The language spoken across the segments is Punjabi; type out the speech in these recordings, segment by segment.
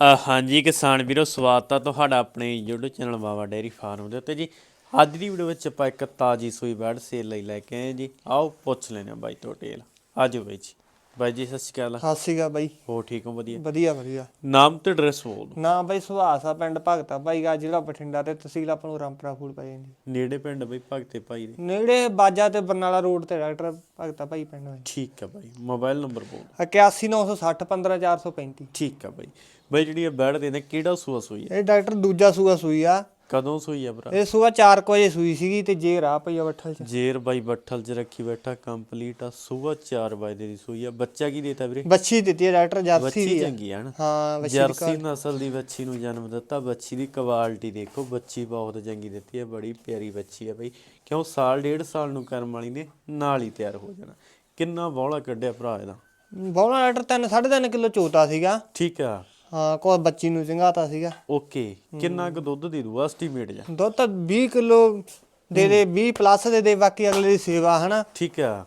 ਹਾਂਜੀ, ਕਿਸਾਨ ਵੀਰੋ, ਸਵਾਗਤ ਆ ਤੁਹਾਡਾ ਆਪਣੇ YouTube channel Bawa dairy farm ਦੇ ਉੱਤੇ ਜੀ। ਅੱਜ ਦੀ ਵੀਡੀਓ ਵਿੱਚ ਆਪਾਂ ਇੱਕ ਤਾਜੀ ਸੂਈ ਬੈਡ ਸੇਲ ਲਈ ਲੈ ਕੇ ਆਏ ਜੀ। ਆਓ ਪੁੱਛ ਲੈਣੇ ਬਾਈ ਤੋਂ ਡਿਟੇਲ ਆਜੋ ਬਾਈ ਜੀ। ਬਾਈ ਜੀ ਸਤਿ ਸ਼੍ਰੀ ਅਕਾਲ। ਸਤਿ ਸ਼੍ਰੀ ਅਕਾਲ ਬਾਈ। ਹੋ ਠੀਕ ਹੋ? ਵਧੀਆ। ਵਧੀਆ ਵਧੀਆ। ਨਾਮ ਤੇ ਐਡਰੈਸ ਬੋਲ ਦਿਓ। ਨਾ ਬਾਈ ਸੁਹਾਸਾ ਪਿੰਡ ਭਗਤਾ। ਭਾਈ ਗਾ ਜ਼ਿਲ੍ਹਾ ਬਠਿੰਡਾ ਤੇ ਤਹਿਸੀਲ ਆਪਾਂ ਨੂੰ ਰਾਮਪੁਰਾ ਫੂਲ ਪੈ ਜਾਂਦੀ। ਨੇੜੇ ਪਿੰਡ ਬਾਈ ਭਗਤੇ ਭਾਈ ਦੇ। ਨੇੜੇ ਬਾਜਾ ਤੇ ਬਰਨਾਲਾ ਰੋਡ ਤੇ ਡਾਕਟਰ ਭਗਤਾ ਭਾਈ ਪਿੰਡ ਹੈ ਠੀਕ ਆ ਬਾਈ ਮੋਬਾਈਲ ਨੰਬਰ ਬੋਲ 81960 15435 ਠੀਕ ਆ ਬਾਈ। ਬਾਈ ਜਿਹੜੀ ਇਹ ਬੈਡ ਦੇ ਨੇ ਕਿਹੜਾ ਸੂਆ ਸੂਈ ਹੈ ਇਹ ਡਾਕਟਰ ਦੂਜਾ ਸੂਆ ਸੂਈ ਆ। ਕਦੋਂ ਸੂਈ ਆ ਭਰਾ? ਇਹ ਸੂਆ 4 ਵਜੇ ਸੂਈ ਸੀਗੀ ਤੇ ਜੇ ਰਾਹ ਪਈ ਆ ਬੱਠਲ ਚ। ਜੇਰ ਬਾਈ ਬੱਠਲ ਚ ਰੱਖੀ ਬੈਠਾ ਕੰਪਲੀਟ ਆ। ਸੂਆ 4 ਵਜੇ ਦੀ ਸੂਈ ਆ। ਬੱਚਾ ਕੀ ਦੇਤਾ ਵੀਰੇ? ਬੱਚੀ ਦਿੱਤੀ ਹੈ ਡਾਕਟਰ ਜਰਸੀ ਬੱਚੀ ਦੀ ਆ। ਚੰਗੀ ਆ ਨਾ? ਹਾਂ ਬੱਚੀ ਜਰਸੀ ਨਸਲ ਦੀ ਬੱਚੀ ਨੂੰ ਜਨਮ ਦਿੱਤਾ। ਬੱਚੀ ਦੀ ਕੁਆਲਿਟੀ ਦੇਖੋ ਬੱਚੀ ਬਹੁਤ ਚੰਗੀ ਦਿੱਤੀ ਹੈ ਬੜੀ ਪਿਆਰੀ ਬੱਚੀ ਹੈ ਬਈ। ਕਿਉਂ? ਸਾਲ ਡੇਢ ਸਾਲ ਨੂੰ ਕਰਮ ਵਾਲੀ ਨੇ ਨਾਲ ਹੀ ਤਿਆਰ ਹੋ ਜਾਣਾ। ਕਿੰਨਾ ਬੌਲਾ ਕੱਢਿਆ ਭਰਾ ਇਹਦਾ? ਬੋਲਾ ਡਾਕਟਰ 3 3.5 ਕਿਲੋ ਚੋਤਾ ਸੀਗਾ। ਠੀਕ ਆ। ਹਾਂ ਕੋਈ ਬੱਚੀ ਨੂੰ ਚੰਗਾਤਾ ਸੀਗਾ। ਓਕੇ ਕਿੰਨਾ ਕੁ ਦੁੱਧ ਦੇ ਦੂ ਐਸਟੀਮੇਟ ਜਾ ਦੁੱਧ ਤਾਂ 20 ਕਿਲੋ ਦੇ ਦੇ 20 ਪਲੱਸ ਦੇ ਦੇ ਬਾਕੀ ਅਗਲੇ ਦੀ ਸੇਵਾ ਹਨਾ? ਠੀਕ ਆ।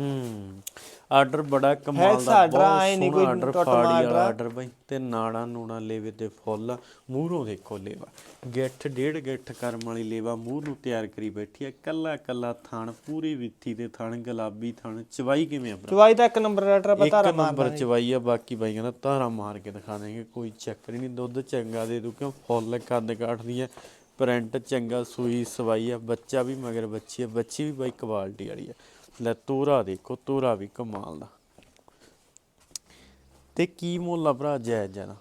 ਹੂੰ। ਆਰਡਰ ਬੜਾ ਕਮਾਲ ਦਾ ਸਾਡਾ ਕੋਈ ਆਰਡਰ ਫਾੜੀ ਵਾਲਾ ਆਰਡਰ ਬਈ। ਤੇ ਨਾੜਾ ਨੂੜਾ ਲੇਵੇ ਤੇ ਫੁੱਲ ਮੂਹਰੋਂ ਦੇਖੋ ਲੇਵਾ। ਗਿੱਠ ਡੇਢ ਗਿੱਠ ਕਰਮ ਵਾਲੀ ਲੇਵਾ ਮੂੰਹ ਨੂੰ ਤਿਆਰ ਕਰੀ ਬੈਠੀ ਆ। ਕੱਲਾ ਕੱਲਾ ਥਣ ਪੂਰੀ ਵਿੱਥੀ ਦੇ ਥਣ ਗੁਲਾਬੀ ਥਣ ਚਵਾਈ ਕਿਵੇਂ ਆ ਚਵਾਈ ਤਾਂ ਇੱਕ ਨੰਬਰ ਡਾਕਟਰ ਪਤਾ ਇੱਕ ਨੰਬਰ ਚਵਾਈ ਆ ਬਾਕੀ ਬਾਈ ਕਹਿੰਦਾ ਧਾਰਾ ਮਾਰ ਕੇ ਦਿਖਾ ਦੇਂਗੇ ਕੋਈ ਚੱਕਰ ਨਹੀਂ ਦੁੱਧ ਚੰਗਾ ਦੇ ਦੂ ਕਿਉਂ? ਫੁੱਲ ਕੱਦ ਕਾਠਦੀ ਆ ਪ੍ਰਿੰਟ ਚੰਗਾ ਸੂਈ ਸਵਾਈ ਆ ਬੱਚਾ ਵੀ ਮਗਰ ਬੱਚੀ ਆ ਬੱਚੀ ਵੀ ਬਾਈ ਕੁਆਲਿਟੀ ਵਾਲੀ ਆ। ਲੈ ਤੋਰਾ ਦੇਖੋ ਤੋਰਾ ਵੀ ਕਮਾਲ ਦਾ। ਤੇ ਕੀ ਮੁੱਲ ਆ ਭਰਾ ਜਾਇਜ਼ ਜਾਣਾ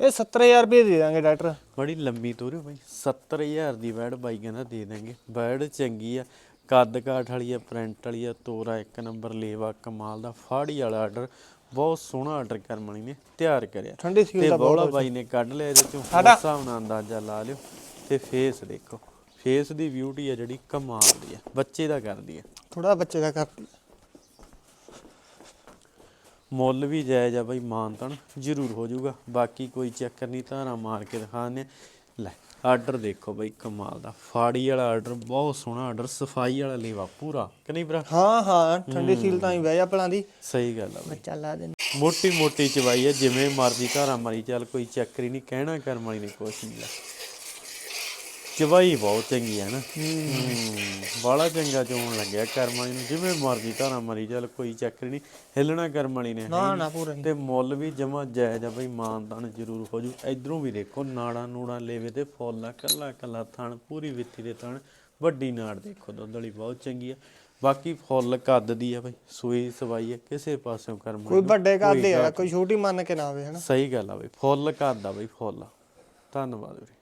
ਇਹ 70000 ਰੁਪਏ ਦੇ ਦਾਂਗੇ ਡਾਕਟਰ। ਬੜੀ ਲੰਮੀ ਤੋਰੇ ਬਾਈ। 70000 ਦੀ ਬੈੜ ਬਾਈ ਕਹਿੰਦਾ ਦੇ ਦਾਂਗੇ ਬੈੜ ਚੰਗੀ ਆ ਕੱਦ ਕਾਠ ਵਾਲੀ ਆ ਪ੍ਰਿੰਟ ਵਾਲੀ ਆ ਤੋਰਾ ਇੱਕ ਨੰਬਰ ਲੇਵਾ ਕਮਾਲ ਦਾ। ਫਾੜੀ ਵਾਲਾ ਆਰਡਰ ਬਹੁਤ ਸੋਹਣਾ ਆਰਡਰ ਕਰਨ ਵਾਲੀ ਨੇ ਤਿਆਰ ਕਰਿਆ। ਠੰਡੀ ਸੀਲ ਤੇ ਦਾ ਬੋਲਾ ਬਾਈ ਨੇ ਕੱਢ ਲਿਆ ਇਹਦੇ ਚੋਂ ਹਿਸਾਬ ਨਾਲ ਅੰਦਾਜ਼ਾ ਲਾ ਲਿਓ। ਤੇ ਫੇਸ ਦੇਖੋ। ਫੇਸ ਦੀ ਬਿਊਟੀ ਆ ਜਿਹੜੀ ਕਮਾਲ ਦੀ ਆ। ਬੱਚੇ ਦਾ ਕਰਦੀ ਆ। ਥੋੜਾ ਬੱਚੇ ਦਾ ਕਰਤੀ ਮੁੱਲ ਵੀ ਜਾਇਜ਼ ਆ ਬਾਈ ਮਾਨਤਨ ਜ਼ਰੂਰ ਹੋ ਜਾਊਗਾ। ਬਾਕੀ ਕੋਈ ਚੱਕਰ ਨਹੀਂ ਧਾਰਾ ਮਾਰ ਕੇ ਦਿਖਾਣੇ ਲੈ ਆਰਡਰ ਦੇਖੋ ਬਾਈ ਕਮਾਲ ਦਾ। ਫਾੜੀ ਵਾਲਾ ਆਰਡਰ ਬਹੁਤ ਸੋਹਣਾ ਆਰਡਰ ਸਫ਼ਾਈ ਵਾਲਾ ਲੇਵਾ ਪੂਰਾ। ਕਿ ਨਹੀਂ ਭਰਾ? ਹਾਂ ਹਾਂ ਠੰਡੀ ਸੀਲ ਤਾਂ ਹੀ ਬਹਿ ਜਾ ਭਲਾਂ ਦੀ। ਸਹੀ ਗੱਲ ਆ ਬਾਈ। ਬੱਚਾ ਲਾ ਦੇ। ਮੋਟੀ ਮੋਟੀ ਚਵਾਈ ਆ ਜਿਵੇਂ ਮਰਜ਼ੀ ਧਾਰਾ ਮਾਰੀ ਚੱਲ ਕੋਈ ਚੱਕਰ ਹੀ ਨਹੀਂ ਕਹਿਣਾ ਕਰਮ ਵਾਲੀ ਨੇ ਕੁਛ ਨਹੀਂ ਲੈ। ਚਵਾਈ ਬਹੁਤ ਚੰਗੀ ਹੈ। ਨਾ ਬਾਲਾ ਚੰਗਾ ਚੋਣ ਲੱਗਿਆ ਕਰਮ ਵਾਲੀ ਨੂੰ। ਜਿਵੇਂ ਮਰਜ਼ੀ ਧਾਰਾ ਮਾਰੀ ਚੱਲ ਕੋਈ ਚੱਕਰ ਨਹੀਂ ਹਿੱਲਣਾ ਕਰਮ ਵਾਲੀ ਨੇ ਨਾ ਨਾ। ਪੂਰਾ ਤੇ ਮੁੱਲ ਵੀ ਜਮਾ ਜਾਇਜ਼ ਆ ਬਈ ਮਾਨਦਾਨ ਜ਼ਰੂਰ ਹੋ ਜੂ। ਇਧਰੋਂ ਵੀ ਦੇਖੋ ਨਾੜਾ ਨੂੜਾ ਲੇਵੇ ਤੇ ਫੁੱਲ ਕੱਲਾ ਕੱਲਾ ਥਣ ਪੂਰੀ ਵਿੱਥੀ ਦੇ ਥਣ ਵੱਡੀ ਨਾੜ ਦੇਖੋ ਦੁੱਧ ਵਾਲੀ ਬਹੁਤ ਚੰਗੀ ਆ। ਬਾਕੀ ਫੁੱਲ ਕੱਦ ਦੀ ਆ ਬਈ ਸੂਈ ਸਵਾਈ ਆ ਕਿਸੇ ਪਾਸਿਓਂ ਕਰਮ ਕੋਈ ਵੱਡੇ ਕਰਦੇ ਆ ਕੋਈ ਛੋਟੀ ਮੰਨ ਕੇ ਨਾ ਆਵੇ ਹਨਾ। ਸਹੀ ਗੱਲ ਆ ਬਈ ਫੁੱਲ ਕੱਦ ਆ ਬਈ ਫੁੱਲ। ਧੰਨਵਾਦ ਵੀਰੇ।